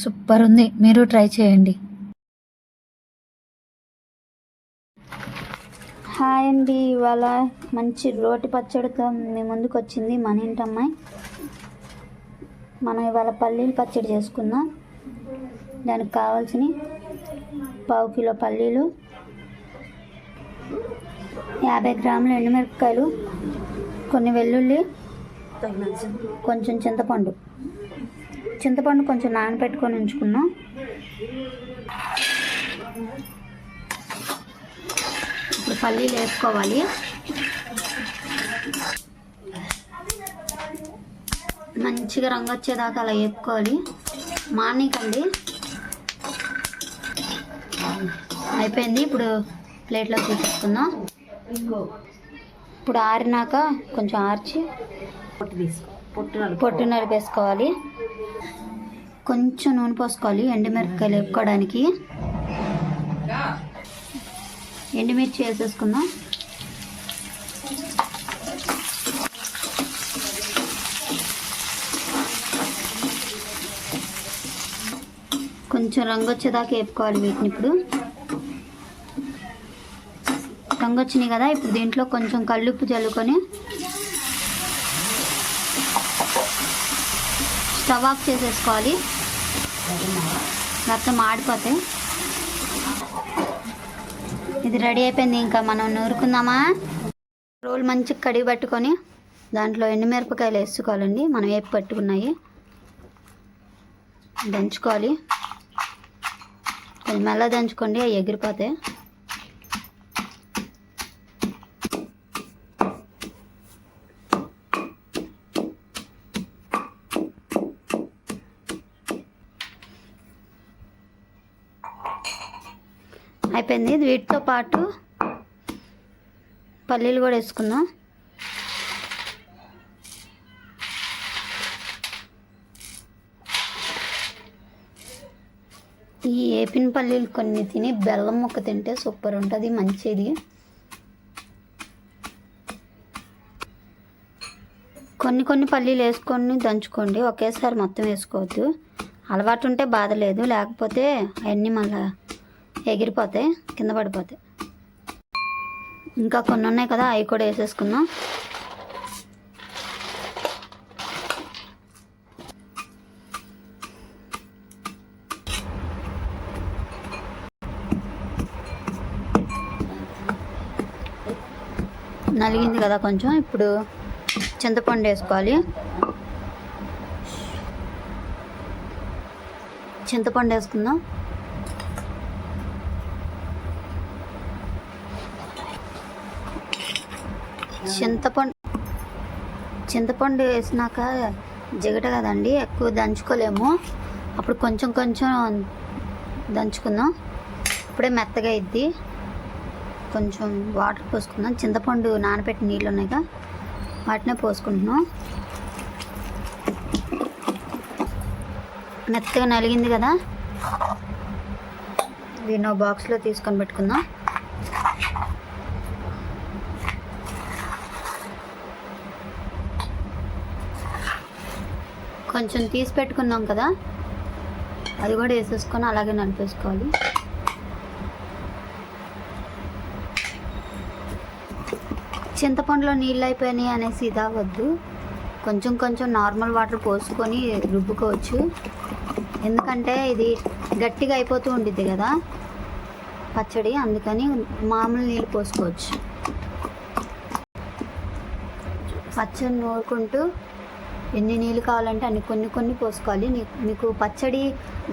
Super ఉంది. మీరు try చేయండి. హాయ్ అండి. ఇవాళ మంచి రోటి పచ్చడితో మీ ముందుకు వచ్చింది మన ఇంటమ్మాయి మనం ఇవాళ పల్లీలు పచ్చడి చేసుకుందాం. దానికి కావాల్సిన పావు కిలో పల్లీలు యాభై గ్రాముల ఎండుమిరపకాయలు కొన్ని వెల్లుల్లి కొంచెం చింతపండు. చింతపండు కొంచెం నానబెట్టుకొని ఉంచుకున్నాం ఇప్పుడు పల్లీలు వేసుకోవాలి. మంచిగా రంగు వచ్చేదాకా అలా వేపుకోవాలి మానీకండి అయిపోయింది. ఇప్పుడు ప్లేట్లో తీసేసుకుందాం ఇప్పుడు ఆరినాక కొంచెం ఆర్చి పొట్టు నలిపేసుకోవాలి. కొంచెం నూనె పోసుకోవాలి. ఎండుమిరపకాయలు వేపుకోవడానికి. ఎండుమిర్చి వేసేసుకుందాం. కొంచెం రంగు వచ్చేదాకా వేపుకోవాలి వీటిని ఇప్పుడు. రంగు వచ్చినాయి కదా ఇప్పుడు దీంట్లో కొంచెం కల్లుప్పు చల్లుకొని స్టవ్ ఆఫ్ చేసేసుకోవాలి. మొత్తం ఆడిపోతే ఇది రెడీ అయిపోయింది ఇంకా మనం నూరుకుందామా? రోల్ మంచిగా కడిగి పట్టుకొని దాంట్లో ఎండుమిరపకాయలు వేసుకోవాలండి మనం వేపు పట్టుకున్నాయి. దంచుకోవాలి. అది మెల్ల దంచుకోండి అవి ఎగిరిపోతాయి అయిపోయింది. వీటితో పాటు పల్లీలు కూడా వేసుకుందాం. ఈ ఏపిన పల్లీలు కొన్ని తిని బెల్లం ముక్క తింటే సూపర్ ఉంటుంది మంచిది. కొన్ని కొన్ని పల్లీలు వేసుకొని దంచుకోండి ఒకేసారి మొత్తం వేసుకోవద్దు. అలవాటు ఉంటే బాధ లేదు లేకపోతే అవన్నీ మళ్ళీ ఎగిరిపోతాయి కింద పడిపోతాయి. ఇంకా కొన్ని ఉన్నాయి కదా అవి కూడా వేసేసుకుందాం. నలిగింది కదా కొంచెం. ఇప్పుడు చింతపండు వేసుకోవాలి. చింతపండు వేసుకుందాం. చింతపండు చింతపండు వేసినాక జిగట కదండి ఎక్కువ దంచుకోలేము. అప్పుడు కొంచెం కొంచెం దంచుకుందాం. ఇప్పుడే మెత్తగా ఇద్ది కొంచెం వాటర్ పోసుకుందాం. చింతపండు నానబెట్టి నీళ్ళు ఉన్నాయిగా వాటినే పోసుకుంటున్నాం. మెత్తగా నలిగింది కదా. దీన్ని ఒక బాక్స్లో తీసుకొని పెట్టుకుందాం. కొంచెం తీసి పెట్టుకున్నాం కదా. అది కూడా వేసేసుకొని అలాగే నలిపేసుకోవాలి. చింతపండులో నీళ్ళు అయిపోయినాయి అనేసి ఇదా వద్దు. కొంచెం కొంచెం నార్మల్ వాటర్ పోసుకొని రుబ్బుకోవచ్చు. ఎందుకంటే ఇది గట్టిగా అయిపోతూ ఉండిద్ది కదా పచ్చడి అందుకని మామూలు నీళ్ళు పోసుకోవచ్చు. పచ్చడి నూరుకుంటూ ఎన్ని నీళ్ళు కావాలంటే అన్ని కొన్ని కొన్ని పోసుకోవాలి. మీకు పచ్చడి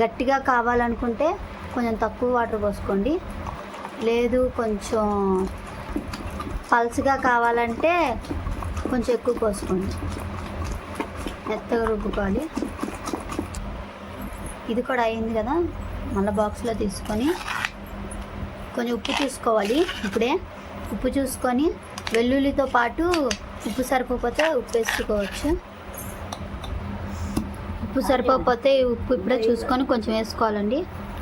గట్టిగా కావాలనుకుంటే కొంచెం తక్కువ వాటర్ పోసుకోండి. లేదు కొంచెం పల్స్గా కావాలంటే కొంచెం ఎక్కువ పోసుకోండి మెత్తగా రుబ్బుకోవాలి. ఇది కూడా అయింది కదా. మళ్ళీ బాక్స్లో తీసుకొని కొంచెం ఉప్పు చూసుకోవాలి ఇప్పుడే. ఉప్పు చూసుకొని వెల్లుల్లితో పాటు ఉప్పు సరిపోతే ఉప్పు వేసుకోవచ్చు. ఉప్పు సరిపోతే సరిపోకపోతే ఉప్పు ఇప్పుడే చూసుకొని కొంచెం వేసుకోవాలండి.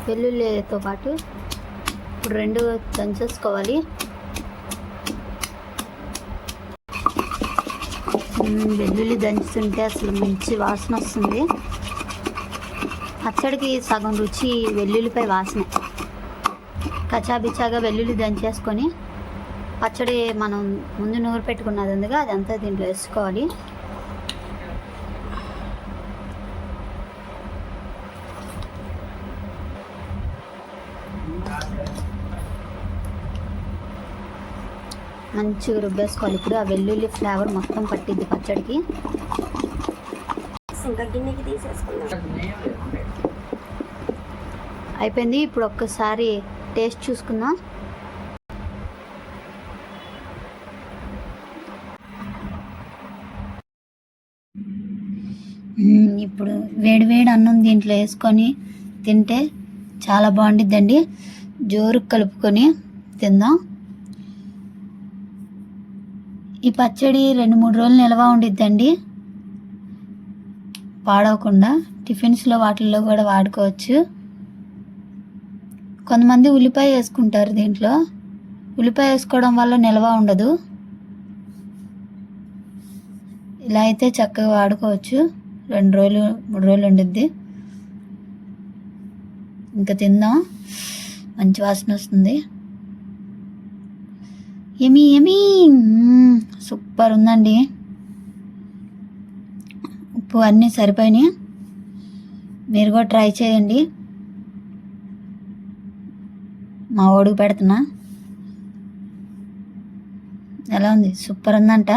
వెల్లుల్లితో పాటు ఇప్పుడు రెండు దంచేసుకోవాలి. వెల్లుల్లి దంచుతుంటే అసలు మంచి వాసన వస్తుంది. పచ్చడికి సగం రుచి వెల్లుల్లిపై వాసన. కచాబిచాగా వెల్లుల్లి దంచేసుకొని పచ్చడి మనం ముందు నూరు పెట్టుకున్నది ఉందిగా అదంతా దీంట్లో వేసుకోవాలి. మంచిగా రుబ్బేసుకోవాలి. ఇప్పుడు ఆ వెల్లుల్లి ఫ్లేవర్ మొత్తం పట్టిద్ది పచ్చడికి. ఇంకా గిన్నెకి తీసేసుకుందాం. అయిపోయింది. ఇప్పుడు ఒక్కసారి టేస్ట్ చూసుకుందాం. ఇప్పుడు వేడి వేడి అన్నం దీంట్లో వేసుకొని తింటే చాలా బాగుండిద్దండి. జోరు కలుపుకొని తిందాం. ఈ పచ్చడి రెండు మూడు రోజులు నిల్వ ఉండిద్దండి. పాడవకుండా టిఫిన్స్లో వాటిల్లో కూడా వాడుకోవచ్చు. కొంతమంది ఉల్లిపాయ వేసుకుంటారు దీంట్లో. ఉల్లిపాయ వేసుకోవడం వల్ల నిల్వ ఉండదు. ఇలా అయితే చక్కగా వాడుకోవచ్చు. రెండు రోజులు మూడు రోజులు ఉండిద్ది. ఇంకా తిందాం. మంచి వాసన వస్తుంది. ఎమీ ఎమీ సూపర్ ఉందండి. ఉప్పు అన్నీ సరిపోయినాయి. మీరు కూడా ట్రై చేయండి. మా ఓడికి పెడుతున్నా. ఎలా ఉంది? సూపర్ ఉందంట.